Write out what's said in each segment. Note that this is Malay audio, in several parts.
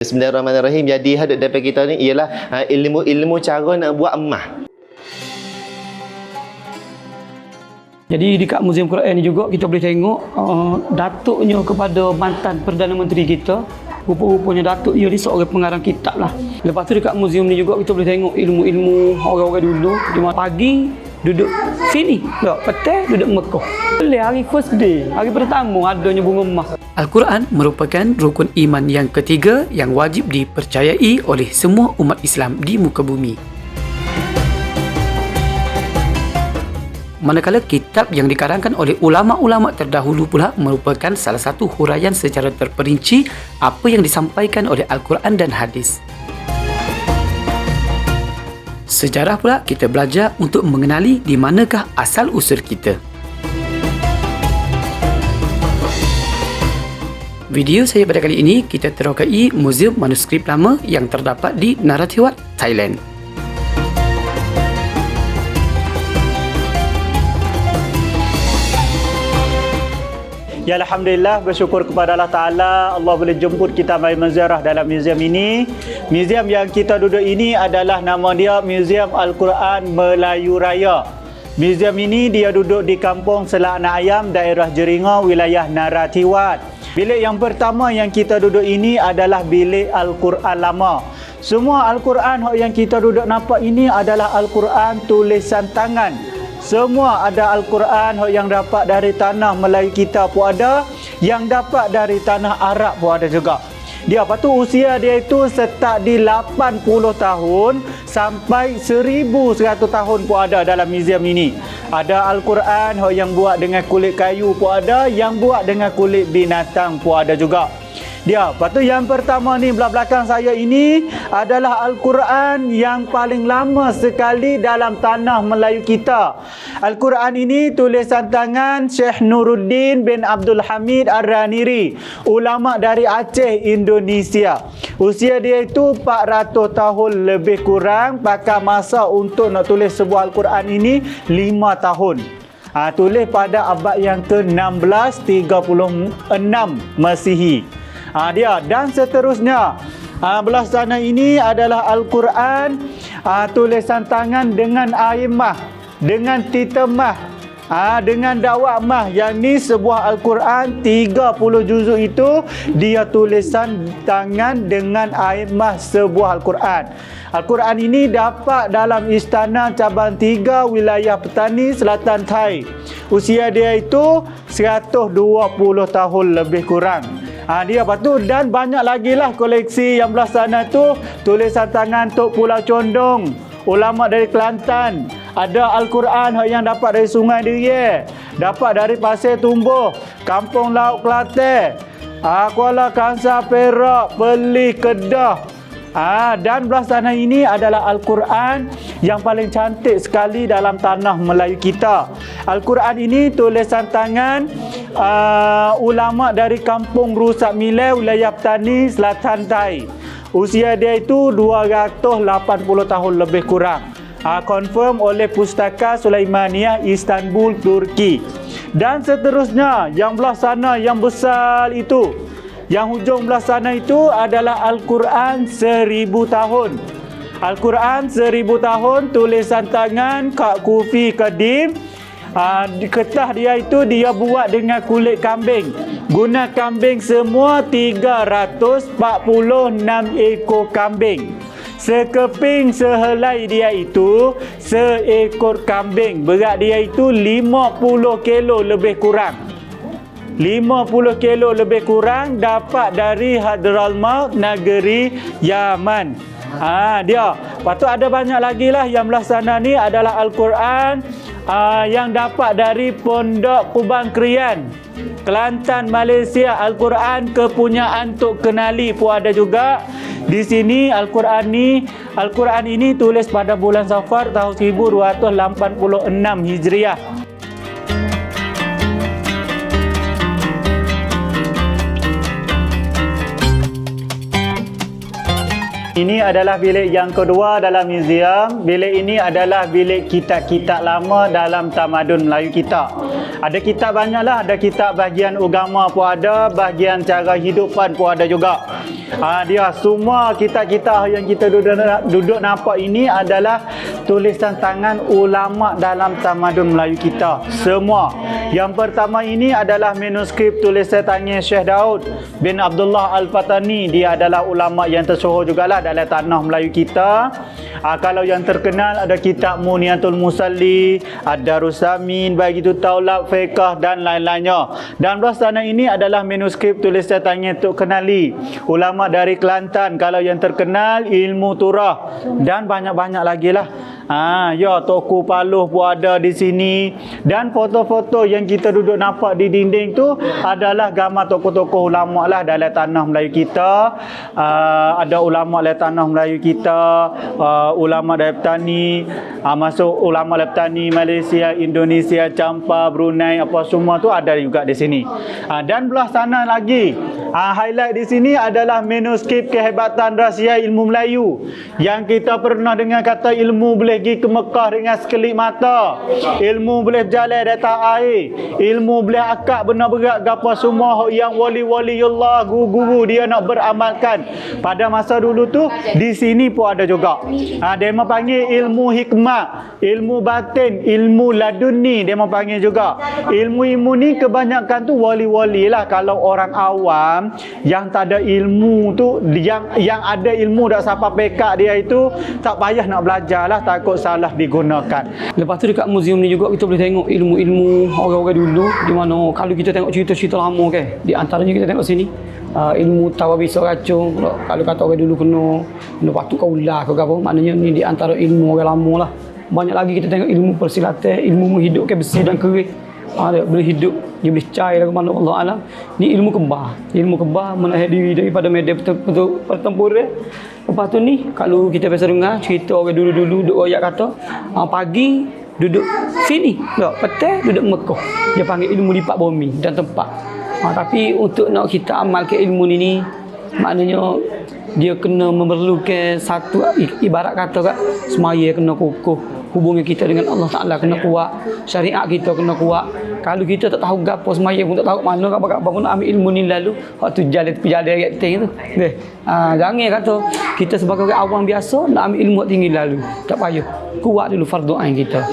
Bismillahirrahmanirrahim. Jadi hadap daripada kita ni ialah ilmu-ilmu cara nak buat emas. Jadi dekat Museum Quran ni juga kita boleh tengok uh, datuknya kepada mantan Perdana Menteri kita. Rupa-rupanya datuk dia ni seorang pengarang kitab lah. Lepas tu dekat museum ni juga kita boleh tengok ilmu-ilmu orang-orang dulu. Cuma pagi duduk sini. Tak, petang duduk Mekah. Boleh hari first day, hari pertama adanya bunga emas. Al-Quran merupakan rukun iman yang ketiga yang wajib dipercayai oleh semua umat Islam di muka bumi. Manakala kitab yang dikarangkan oleh ulama-ulama terdahulu pula merupakan salah satu huraian secara terperinci apa yang disampaikan oleh Al-Quran dan hadis. Sejarah pula kita belajar untuk mengenali di manakah asal usul kita. Video saya pada kali ini kita terokai Museum Manuskrip Lama yang terdapat di Narathiwat, Thailand. Ya Alhamdulillah bersyukur kepada Allah Ta'ala. Allah boleh jemput kita mari menziarah dalam museum ini. Museum yang kita duduk ini adalah nama dia Museum Al-Quran Melayu Raya. Museum ini dia duduk di Kampung Selak Anak Ayam, daerah Jeringa, wilayah Narathiwat Bilik yang pertama yang kita duduk ini adalah bilik Al-Quran lama. Semua Al-Quran yang kita duduk nampak ini adalah Al-Quran tulisan tangan semua ada Al-Quran yang dapat dari tanah Melayu kita pun ada, yang dapat dari tanah Arab pun ada juga. Dia apa tu usia dia itu start di 80 tahun sampai 1100 tahun pun ada dalam museum ini. Ada Al-Quran yang buat dengan kulit kayu pun ada, yang buat dengan kulit binatang pun ada juga. Dia, lepas tu yang pertama ni belakang saya ini adalah Al-Quran yang paling lama sekali dalam tanah Melayu kita. Al-Quran ini tulisan tangan Syekh Nuruddin bin Abdul Hamid Ar-Raniri, ulama dari Aceh, Indonesia. Usia dia itu 400 tahun lebih kurang, pakai masa untuk nak tulis sebuah Al-Quran ini 5 tahun. Ha, tulis pada abad yang ke-16 36 Masihi. Ha, dia dan seterusnya. Ha, belah sana ini adalah Al-Quran ha, tulisan tangan dengan air mah, dengan titemah, ha, dengan dakwah mah. Yang ni sebuah Al-Quran 30 juzuk itu dia tulisan tangan dengan air mah sebuah Al-Quran. Al-Quran ini dapat dalam istana cabang 3 wilayah petani selatan Thai. Usia dia itu 120 tahun lebih kurang. Ha, dia apa tu? Dan banyak lagi lah koleksi yang belah sana tu. Tulisan tangan Tok Pulau Condong ulama dari Kelantan. Ada Al-Quran yang dapat dari Sungai Deye dapat dari Pasir Tumbuh Kampung Laut Kelantan ha, Kuala Kangsar Perak Perlis Kedah Ah, dan belah sana ini adalah Al-Quran yang paling cantik sekali dalam tanah Melayu kita. Al-Quran ini tulisan tangan uh, ulama dari kampung Rusak Milai, wilayah Petani, Selatan Thai. Usia dia itu 280 tahun lebih kurang. Uh, confirm oleh Pustaka Sulaimaniyah Istanbul, Turki. Dan seterusnya, yang belah sana yang besar itu, yang hujung belah sana itu adalah Al-Quran seribu tahun. Al-Quran seribu tahun tulisan tangan Kak Kufi Kadim. Uh, ketah dia itu dia buat dengan kulit kambing. Guna kambing semua 346 ekor kambing. Sekeping sehelai dia itu seekor kambing. Berat dia itu 50 kilo lebih kurang. 50 kilo lebih kurang dapat dari Hadral Maut negeri Yaman. Ha dia. Lepas tu ada banyak lagi lah yang belah sana ni adalah Al-Quran uh, yang dapat dari Pondok Kubang Krian. Kelantan Malaysia Al-Quran kepunyaan Tok Kenali pun ada juga. Di sini Al-Quran ni Al-Quran ini tulis pada bulan Safar tahun 1286 Hijriah. Ini adalah bilik yang kedua dalam museum. Bilik ini adalah bilik kitab-kitab lama dalam tamadun Melayu kita. Ada kitab banyaklah, ada kitab bahagian agama pun ada, bahagian cara hidupan pun ada juga. Ha, dia semua kitab-kitab yang kita duduk, duduk nampak ini adalah tulisan tangan ulama dalam tamadun Melayu kita. Semua. Yang pertama ini adalah manuskrip tulisan tangan Syekh Daud bin Abdullah Al-Fatani. Dia adalah ulama yang tersohor jugalah dalam tanah Melayu kita. Ha, kalau yang terkenal ada kitab Muniatul Musalli, Ad-Darus Samin, baik itu Taulab, Fiqah dan lain-lainnya. Dan belah sana ini adalah manuskrip tulisan tangan Tok Kenali. Ulama dari Kelantan kalau yang terkenal ilmu turah dan banyak-banyak lagi lah. Ha, ya toko paluh pun ada di sini dan foto-foto yang kita duduk nampak di dinding tu adalah gambar tokoh-tokoh ulama lah dalam tanah Melayu kita. Uh, ada ulama dalam tanah Melayu kita, uh, ulama dari petani, uh, masuk ulama dari petani Malaysia, Indonesia, Campa, Brunei apa semua tu ada juga di sini. Uh, dan belah sana lagi uh, highlight di sini adalah manuskrip kehebatan rahsia ilmu Melayu yang kita pernah dengar kata ilmu boleh pergi ke Mekah dengan sekelip mata. Ilmu boleh berjalan di atas air. Ilmu boleh akak benar berat gapa semua yang wali-wali Allah guru-guru dia nak beramalkan. Pada masa dulu tu di sini pun ada juga. Ha, dia mau panggil ilmu hikmah, ilmu batin, ilmu laduni dia mau panggil juga. Ilmu-ilmu ni kebanyakan tu wali-wali lah kalau orang awam yang tak ada ilmu tu yang yang ada ilmu dah siapa pekak dia itu tak payah nak belajar lah takut takut salah digunakan. Lepas tu dekat museum ni juga kita boleh tengok ilmu-ilmu orang-orang dulu di mana kalau kita tengok cerita-cerita lama kan. Di antaranya kita tengok sini uh, ilmu tawabisa racun kalau, kata orang dulu kena kena patut kau ular ke apa maknanya ni di antara ilmu orang lama lah. Banyak lagi kita tengok ilmu persilatan, ilmu menghidupkan besi dan keris. Ha, dia boleh hidup, dia boleh cair dari mana Allah Alam. Ni ilmu kembar. Ilmu kembar menahan diri daripada media pertempuran. Lepas tu ni, kalau kita biasa dengar cerita orang dulu-dulu, duk ayat kata, ha, pagi duduk sini. Tak, petang duduk Mekah. Dia panggil ilmu lipat bumi dan tempat. Ha, tapi untuk nak kita amalkan ilmu ni ni, maknanya dia kena memerlukan satu ibarat kata kat semaya kena kukuh hubungan kita dengan Allah Taala kena kuat syariat kita kena kuat kalau kita tak tahu gapo semaya pun tak tahu mana apa pun ambil ilmu ni lalu waktu jalan tepi jalan ayat tu deh ha, jangan kata kita sebagai orang awam biasa nak ambil ilmu tinggi lalu. Tak payah. Kuat dulu fardu ain kita.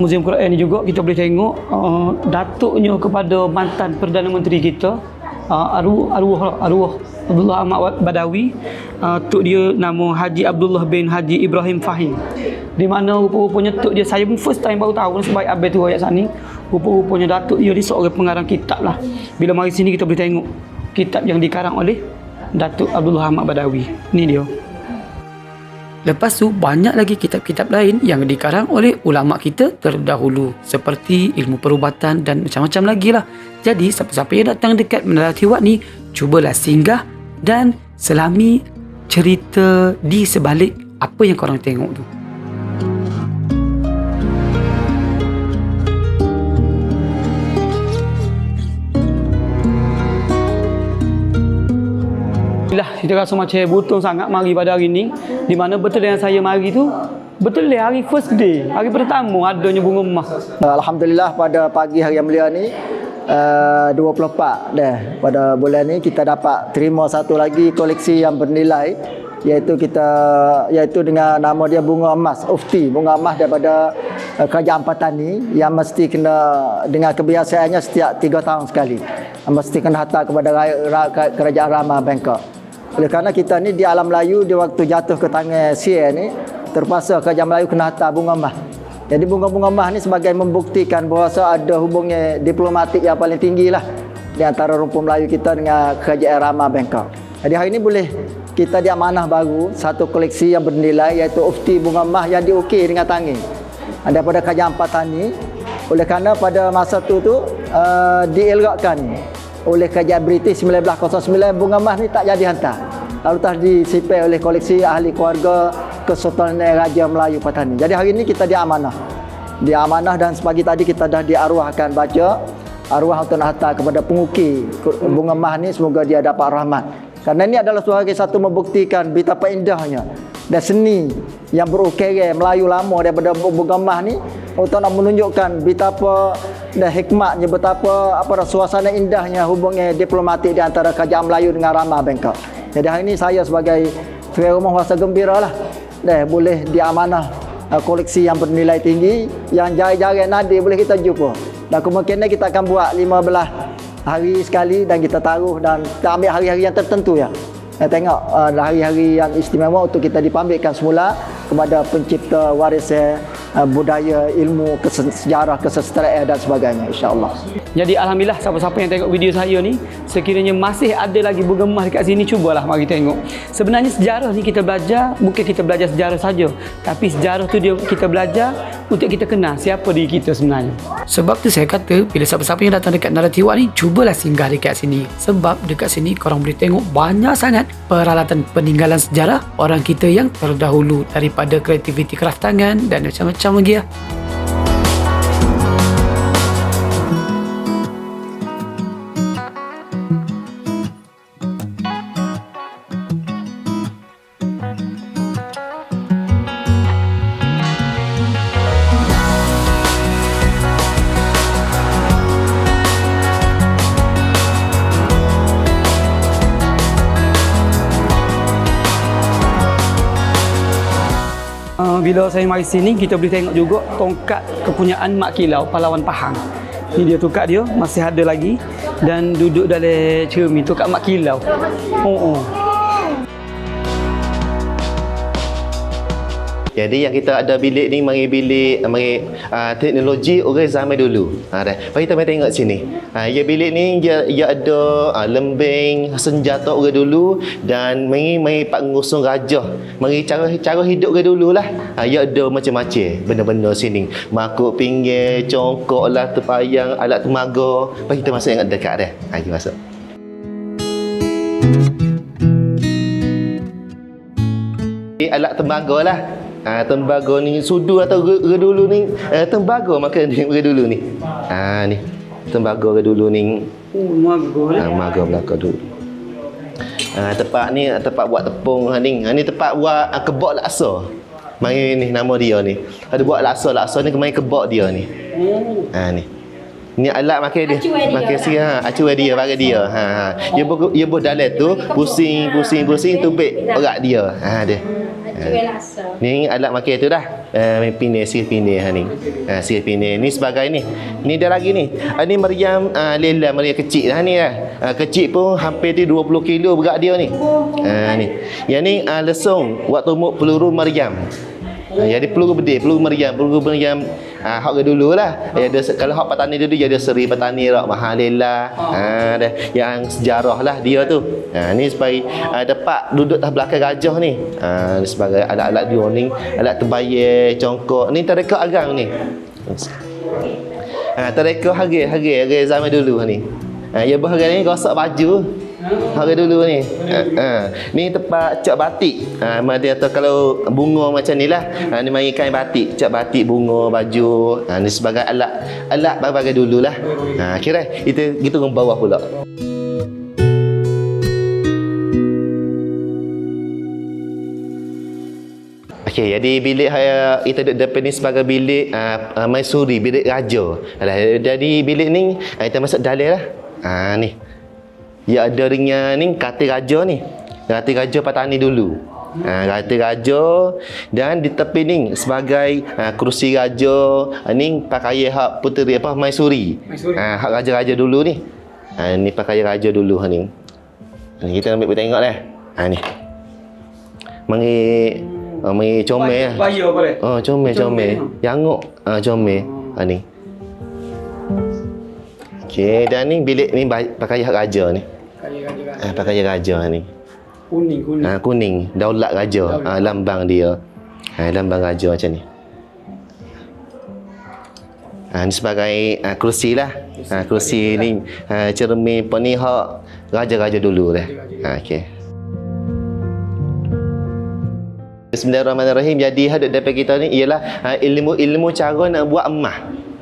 Museum Quran ni juga kita boleh tengok uh, datuknya kepada mantan Perdana Menteri kita uh, arwah arwah arwah Abdullah Ahmad Badawi. Uh, tok dia nama Haji Abdullah bin Haji Ibrahim Fahim. Di mana rupa-rupanya tok dia saya pun first time baru tahu sebab abang tu ayat sini rupa-rupanya datuk dia ni seorang pengarang kitab lah. Bila mari sini kita boleh tengok kitab yang dikarang oleh Datuk Abdullah Ahmad Badawi. Ni dia Lepas tu banyak lagi kitab-kitab lain yang dikarang oleh ulama kita terdahulu seperti ilmu perubatan dan macam-macam lagi lah. Jadi siapa-siapa yang datang dekat Menara Tiwak ni cubalah singgah dan selami cerita di sebalik apa yang korang tengok tu. Lah, kita rasa macam butuh sangat mari pada hari ni. Di mana betul yang saya mari tu, betul dia hari first day, hari pertama adanya bunga emas. Alhamdulillah pada pagi hari yang mulia ni uh, 24 dah pada bulan ni kita dapat terima satu lagi koleksi yang bernilai iaitu kita iaitu dengan nama dia bunga emas ufti bunga emas daripada uh, kerajaan Patani yang mesti kena dengan kebiasaannya setiap 3 tahun sekali mesti kena hantar kepada kerajaan Rama Bangkok oleh kerana kita ni di alam Melayu di waktu jatuh ke tangan Sia ni terpaksa kerajaan Melayu kena hantar bunga emas. Jadi bunga-bunga emas ni sebagai membuktikan bahawa ada hubungan diplomatik yang paling tinggi lah di antara rumpun Melayu kita dengan kerajaan Rama Bangkok. Jadi hari ini boleh kita diamanah baru satu koleksi yang bernilai iaitu ufti bunga emas yang diukir dengan tangan daripada kerajaan Patani oleh kerana pada masa tu tu uh, dielakkan oleh kerajaan British 1909 bunga emas ni tak jadi hantar. Lalu telah disipir oleh koleksi ahli keluarga Kesultanan Raja Melayu Patani. Jadi hari ini kita diamanah. Diamanah dan sepagi tadi kita dah diarwahkan baca arwah Tuan Hatta kepada pengukir bunga emas ni semoga dia dapat rahmat. Kerana ini adalah suatu hari satu membuktikan betapa indahnya dan seni yang berukir Melayu lama daripada bunga emas ni untuk nak menunjukkan betapa dan hikmatnya betapa apa suasana indahnya hubungan diplomatik di antara kerajaan Melayu dengan Rama Bangkok. Jadi hari ini saya sebagai tuan rumah rasa gembira lah dah boleh diamanah uh, koleksi yang bernilai tinggi yang jarang-jarang nadir boleh kita jumpa. Dan kemungkinan kita akan buat 15 hari sekali dan kita taruh dan kita ambil hari-hari yang tertentu ya. Saya tengok uh, hari-hari yang istimewa untuk kita dipamerkan semula kepada pencipta waris uh, budaya, ilmu, sejarah, kesesteraan dan sebagainya insya-Allah. Jadi alhamdulillah siapa-siapa yang tengok video saya ni sekiranya masih ada lagi bunga emas dekat sini cubalah mari tengok. Sebenarnya sejarah ni kita belajar bukan kita belajar sejarah saja tapi sejarah tu dia kita belajar untuk kita kenal siapa diri kita sebenarnya. Sebab tu saya kata bila siapa-siapa yang datang dekat Naratiwa ni cubalah singgah dekat sini. Sebab dekat sini korang boleh tengok banyak sangat peralatan peninggalan sejarah orang kita yang terdahulu daripada kreativiti kraft tangan dan macam-macam lagi lah. Bila saya mari sini kita boleh tengok juga tongkat kepunyaan Mak Kilau pahlawan Pahang. Ni dia tongkat dia masih ada lagi dan duduk dalam cermin tongkat Mak Kilau. Oh, oh. Jadi yang kita ada bilik ni mari bilik mari uh, teknologi orang zaman dulu. Ha dah. Mari kita mari tengok sini. Ha ya bilik ni dia dia ada uh, lembing senjata orang dulu dan mari mari pak ngusung raja. Mari cara cara hidup orang dululah. Ha ya ada macam-macam benda-benda sini. Makuk pinggir, congkok lah, terpayang, alat temaga. Mari kita masuk yang dekat dah. Ha kita masuk. alat tembaga lah. Ha, tembaga ni sudu atau re, re dulu ni eh, tembaga maka ni re dulu ni. Ha ni. Tembaga re dulu ni. Oh, mago Ha, maga belaka dulu. Ha, tempat ni tempat buat tepung ha, ni. Ha, ni tempat buat ha, kebak laksa. Mari ni nama dia ni. Ada buat laksa, laksa ni kemarin kebak dia ni. Ha ni. Ni alat makan dia. Makan si ha, acuan dia bagi dia. Ha ha. Dia bu dia dalam tu pusing pusing pusing tubik berat dia. Ha dia. Ni alat makan tu dah. Uh, pindah sih pindah ha ni. Ha sih pindah ni sebagai ni. Ni dia lagi ni. Ha, ni meriam uh, Lela meriam kecil dah ni dah. Uh, kecil pun hampir dia 20 kilo berat dia ni. Ha ni. Yang ni uh, lesung waktu muk peluru meriam. Ha, jadi peluru bedil, peluru meriam, peluru meriam ha, hak ke dulu lah. Ya, ada, kalau hak petani dulu jadi seri petani rak mahalillah. Ha, dah. Yang sejarah lah dia tu. Ha, ni supaya ha, dapat duduk atas belakang gajah ni. Ha, sebagai alat-alat dia ni, alat terbayar, congkok. Ni tereka agang ni. Ha, tereka harga, harga zaman dulu ni. Ha, ya bahagia ni gosok baju. Harga dulu ni. Ha, ha. Ni tempat cap batik. Ha, dia tu kalau bunga macam ni lah. Ha, ni mari kain batik, cap batik bunga baju. Ha, ni sebagai alat alat bagai dulu lah. Ha, kira itu gitu dengan bawah pula. Okey, jadi bilik saya kita duduk depan ni sebagai bilik uh, uh, Maisuri, bilik raja. Alah, jadi bilik ni uh, kita masuk dalam lah. Ha ni. Ya ada ringnya ni katil raja ni. Katil raja Patani dulu. Ha, katil raja dan di tepi ni sebagai ha, kerusi raja ha, ni pakaian hak puteri apa Maisuri. Maisuri. Ha, hak raja-raja dulu ni. Ha, ni pakaian raja dulu ha, ni. Ni kita ambil tengok lah. Ha ni. Mari uh, mari comel. Bayar apa dia? Oh, comel comel. Yanguk ah comel. Ha ni. Okey, dan ni bilik ni ba- pakaian raja ni. Ah, pakaian raja ni. kuning kuning. Ha, kuning, daulat raja. Ha, lambang dia. Ha, lambang raja macam ni. Ha, ni sebagai uh, kerusi lah. Ha, kerusi ni uh, cermin apa ni hak raja-raja dulu dah. Ha, okey. Bismillahirrahmanirrahim. Jadi hadap depan kita ni ialah uh, ilmu-ilmu cara nak buat emas.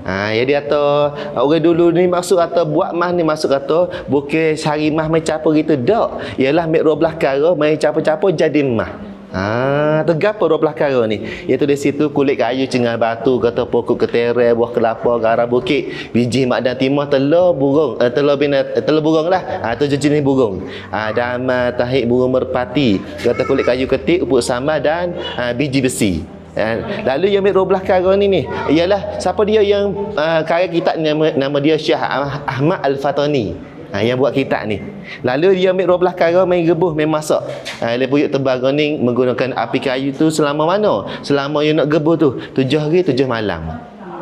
Ha, jadi kata orang dulu ni maksud kata buat emas ni maksud kata bukan cari emas main capur gitu dak. Ialah ambil 12 kara main capur-capur jadi emas. Ha, tergapo 12 kara ni? Iaitu di situ kulit kayu cengal batu kata pokok ketera buah kelapa garam bukit biji mak dan timah telur burung eh, telur bina eh, telur burung lah. Ha, tu jenis burung. Ha, dama tahik burung merpati kata kulit kayu ketik upuk sama dan ha, biji besi. Ha, lalu yang ambil 12 kara ni ni ialah siapa dia yang uh, kara kitab ni nama, nama dia Syah Ah- Ahmad Al-Fatani. Ha, yang buat kitab ni. Lalu dia ambil 12 kara main rebuh main masak. Ha, dia puyuk tebaga ni menggunakan api kayu tu selama mana? Selama yang nak gebuh tu, 7 hari 7 malam.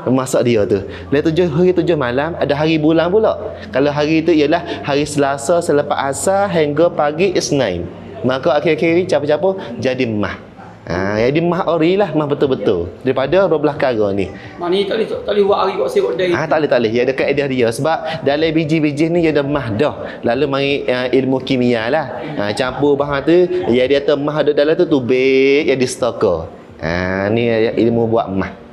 Masak dia tu. Lepas tujuh hari tujuh malam ada hari bulan pula. Kalau hari tu ialah hari Selasa selepas asar hingga pagi Isnin. Maka akhir-akhir ni capur-capur jadi mah. Ha, jadi mah ori lah, mah betul-betul. Daripada 12 kara ni. Mak ni tak boleh tak boleh buat hari kok serok dari. Ah tak boleh tak boleh. Ya dekat dia dia sebab dalam biji-biji ni dia ada mah dah. Lalu mari uh, ilmu kimia lah. Ha, campur bahan tu ya dia kata mah ada dalam tu tubik ya di stoker. Ha ni ya, ilmu buat mah.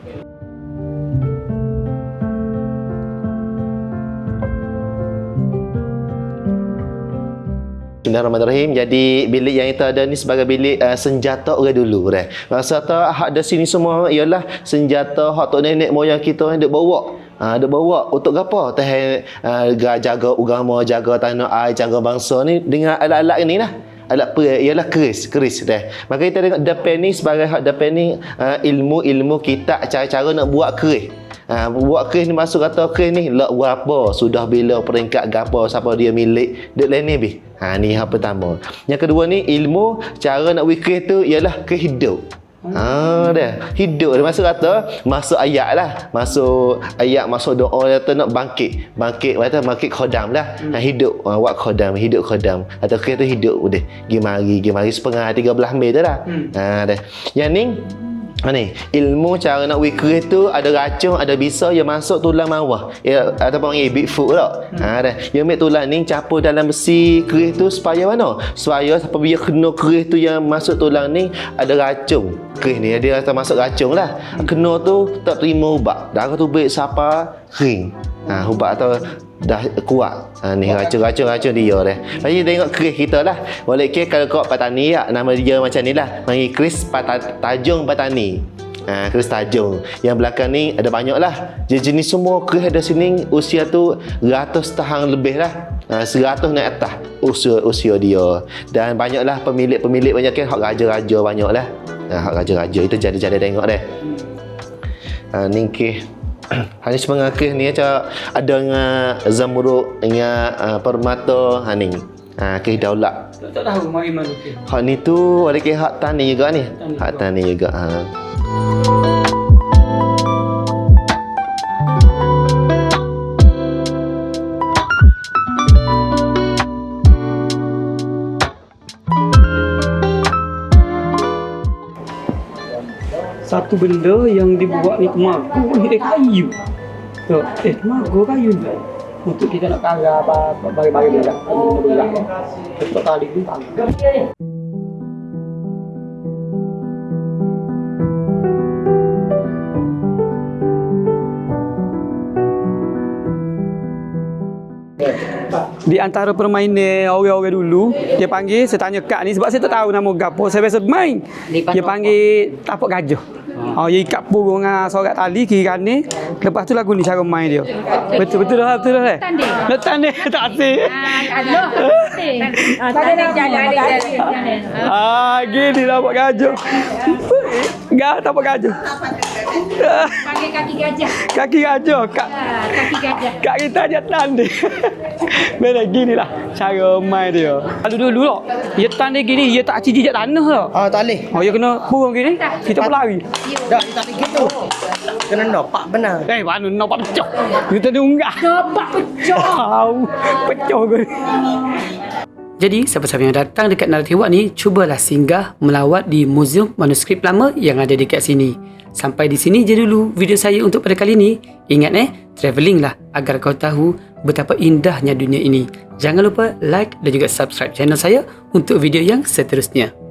Bismillahirrahmanirrahim. Jadi bilik yang kita ada ni sebagai bilik uh, senjata orang dulu dah. Masa tu hak ada sini semua ialah senjata hak tok nenek moyang kita yang bawa. Ha, duk bawa untuk apa? Tahan uh, jaga agama, jaga tanah air, jaga bangsa ni dengan alat-alat ni lah. Alat per ialah keris, keris dah. Maka kita tengok depan ni sebagai hak depan ni uh, ilmu-ilmu kita cara-cara nak buat keris. Ha, buat keris ni masuk kata keris ni lak berapa sudah bila peringkat gapo siapa dia milik dek lain ni bi. Ha ni yang pertama. Yang kedua ni ilmu cara nak keris tu ialah kehidup. Ha dah. Hidup dia masuk kata masuk ayat lah. Masuk ayat masuk doa kata nak bangkit. Bangkit kata bangkit khodam lah. Ha, hidup ha, buat khodam, hidup khodam. Atau tu hidup udah. Gi mari, gi mari sepengah 13 Mei tu lah. Ha dah. Yang ni Ha ni, ilmu cara nak wikris tu ada racun, ada bisa yang masuk tulang bawah. Ya, ataupun panggil bigfoot tak? Ha dah. Yang ambil tulang ni campur dalam besi keris tu supaya mana? Supaya apabila kena keris tu yang masuk tulang ni ada racun. Keris ni dia rasa masuk racun lah. Kena tu tak terima ubat. Darah tu baik siapa kering. Ha, ubat atau dah kuat. Ha, ni racun-racun-racun dia dah. Lepas tengok keris kita lah. Boleh ke kalau kau patani ya, nama dia macam ni lah. Panggil keris pata, tajung patani. Ha, keris tajung. Yang belakang ni ada banyak lah. Jenis semua keris ada sini usia tu ratus tahun lebih lah. Ha, seratus naik atas usia usia dia. Dan banyaklah pemilik-pemilik banyak kan hak raja-raja banyak lah. Ha, hak raja-raja itu jadi-jadi tengok deh. Ha, ni kes hanya kes ni macam ada dengan zamrud dengan uh, permata ha ni. Ha kes daulat. Tak, tahu mari mana. Hak ni tu ada kes hak tani juga ni. Hak tani juga ha. Satu benda yang dibuat ni temaga ni dia kayu. Tu, eh temaga kayu ni. Untuk kita nak karang apa bagi-bagi dia. Kita tali pun tak. Di antara permainan orang-orang dulu, dia panggil, saya tanya kak ni sebab saya tak tahu nama gapo, saya biasa main. Dia panggil tapak gajah. Oh, dia ikat burung dengan sorak tali kiri kanan. Lepas tu lagu ni cara main dia. Betul betul dah betul dah. eh? Nak tanding tak asyik. Ah, gini lah buat gajah. Gak tapak gajah. Panggil kaki gajah. Kaki gajah, kak Ah, kaki gajah. Kak kita aja tanding. Bila gini lah cara main dia. Dulu dulu tak. Dia tanding gini, dia tak cicik tanah tak. Ah, tak boleh. Oh, dia kena burung gini, kita pun lari. Dah, dia tak boleh gitu. Kena nampak benar. Eh, mana nampak pecah. Kita ni unggah. Nampak pecah. Pecah ke. Jadi, siapa-siapa yang datang dekat Narathi Wak ni, cubalah singgah melawat di Museum Manuskrip Lama yang ada dekat sini. Sampai di sini je dulu video saya untuk pada kali ini. Ingat eh, travelling lah agar kau tahu betapa indahnya dunia ini. Jangan lupa like dan juga subscribe channel saya untuk video yang seterusnya.